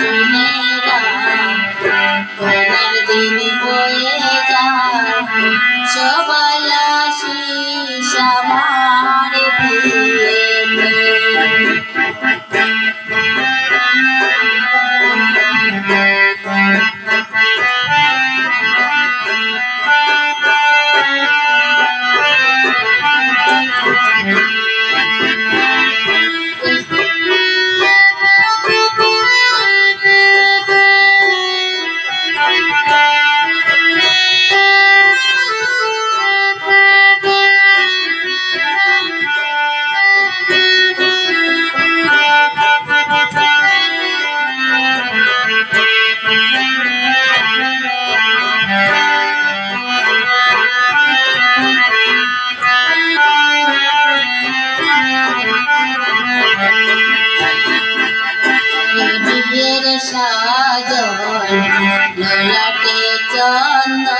Thank you. সাদর ললাটে চন্দন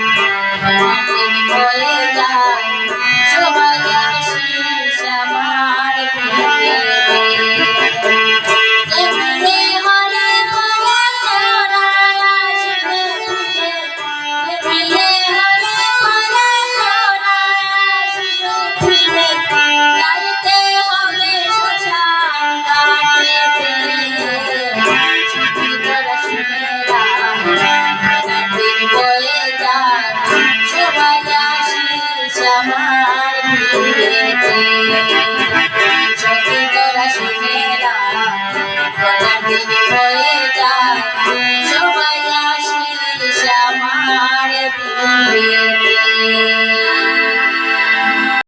Thank you. আমার